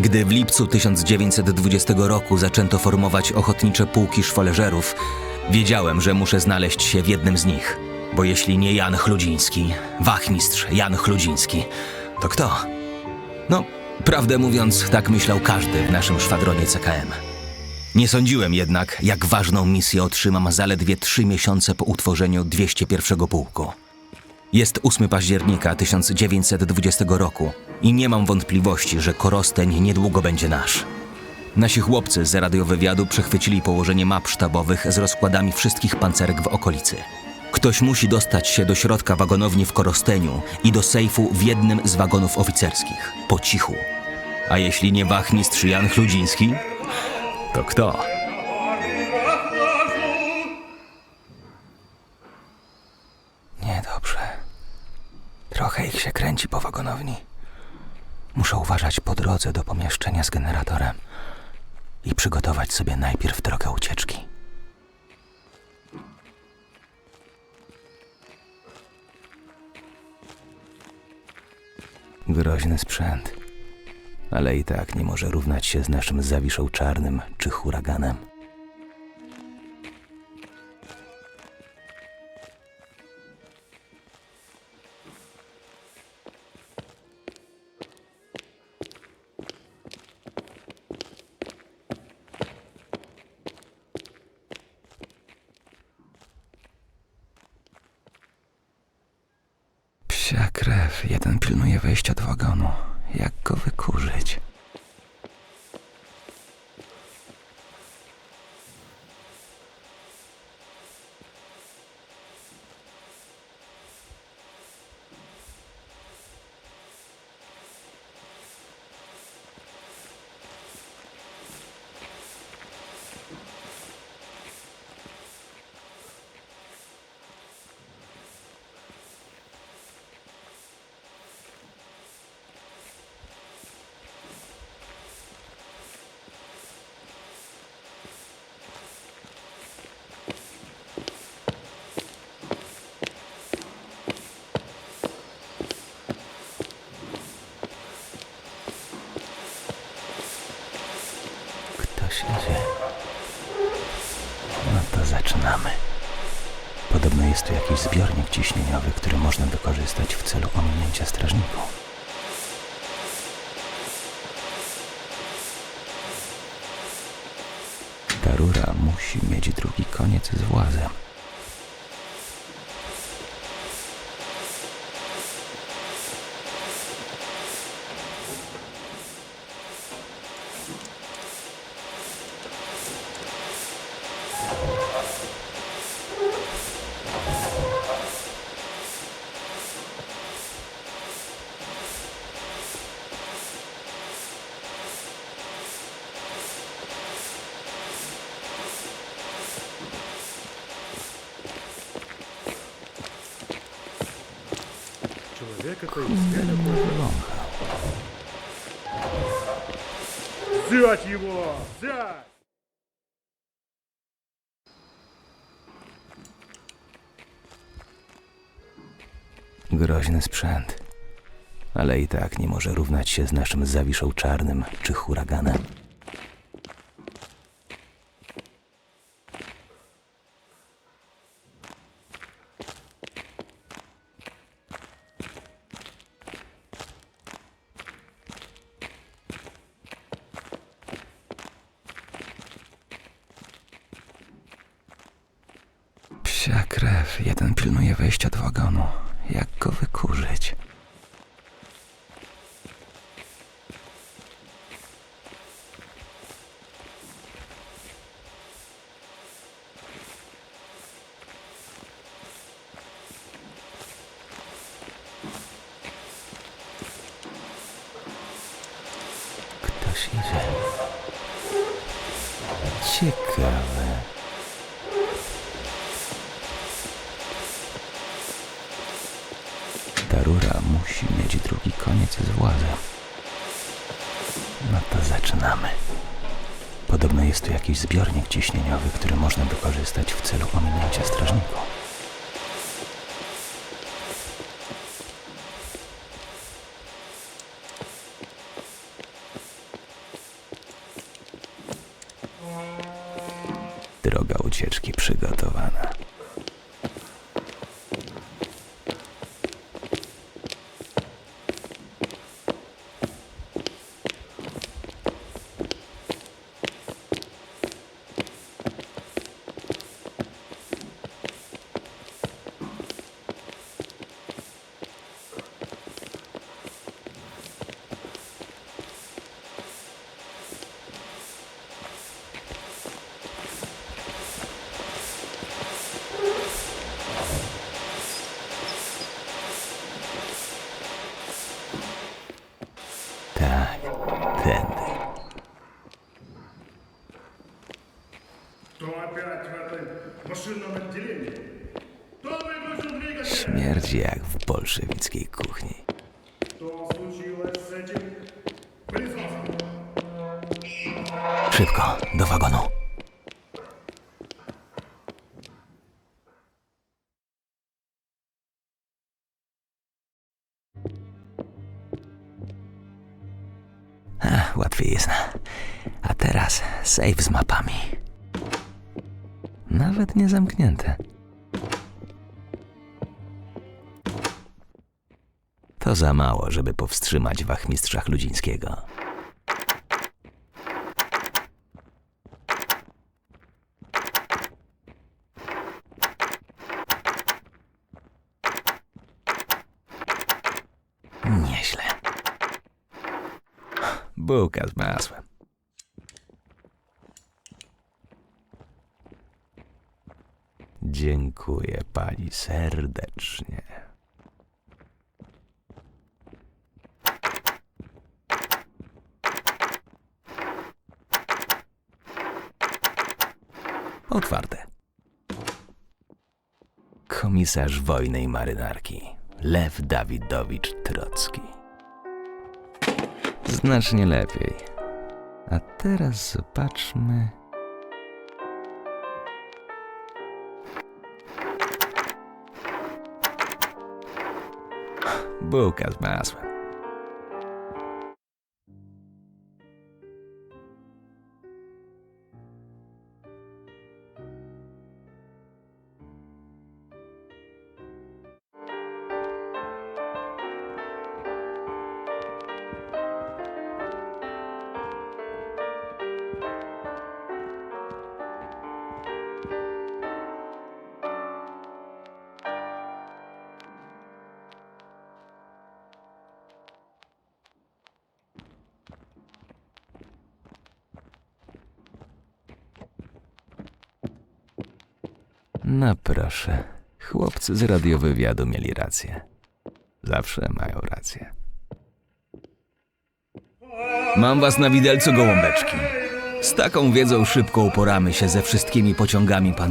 Gdy w lipcu 1920 roku zaczęto formować ochotnicze pułki szwoleżerów, wiedziałem, że muszę znaleźć się w jednym z nich. Bo jeśli nie Jan Chludziński, wachmistrz Jan Chludziński, to kto? No, prawdę mówiąc, tak myślał każdy w naszym szwadronie CKM. Nie sądziłem jednak, jak ważną misję otrzymam zaledwie trzy miesiące po utworzeniu 201 pułku. Jest 8 października 1920 roku i nie mam wątpliwości, że Korosteń niedługo będzie nasz. Nasi chłopcy z radiowywiadu przechwycili położenie map sztabowych z rozkładami wszystkich pancerek w okolicy. Ktoś musi dostać się do środka wagonowni w Korosteniu i do sejfu w jednym z wagonów oficerskich, po cichu. A jeśli nie wachmistrz Jan Chludziński, to kto? Niedobrze. Trochę ich się kręci po wagonowni. Muszę uważać po drodze do pomieszczenia z generatorem i przygotować sobie najpierw drogę ucieczki. Groźny sprzęt, ale i tak nie może równać się z naszym zawiszą czarnym czy huraganem. Psia krew. Jeden pilnuje wejścia do wagonu. Jak go wykurzyć? Idzie. No to zaczynamy. Podobno jest tu jakiś zbiornik ciśnieniowy, który można wykorzystać w celu ominięcia strażników. Ta rura musi mieć drugi koniec z włazem. Человек это изъяли Wąchał. Взять его! Взять! Groźny sprzęt. Ale i tak nie może równać się z naszym zawiszą czarnym czy huraganem. Psia krew. Jeden pilnuje wejścia do wagonu. Jak go wykurzyć? Ktoś idzie. Ciekawe. drugi koniec jest władza. No to zaczynamy. Podobno jest tu jakiś zbiornik ciśnieniowy, który można wykorzystać w celu ominięcia strażników. Droga ucieczki przygotowana. Coś jak w bolszewickiej kuchni. Szybko, do wagonu. Ach, łatwiej jest. A teraz save z mapami. Nawet nie zamknięte. To za mało, żeby powstrzymać wachmistrza Chludzińskiego. Nieźle. Bułka z masłem. Dziękuję pani serdecznie. Otwarte. Komisarz wojny i marynarki Lew Dawidowicz Trocki. Znacznie lepiej. A teraz zobaczmy. Bułka z masłem. No proszę, chłopcy z radiowywiadu mieli rację. Zawsze mają rację. Mam was na widelcu gołąbeczki. Z taką wiedzą szybko uporamy się ze wszystkimi pociągami pancernymi.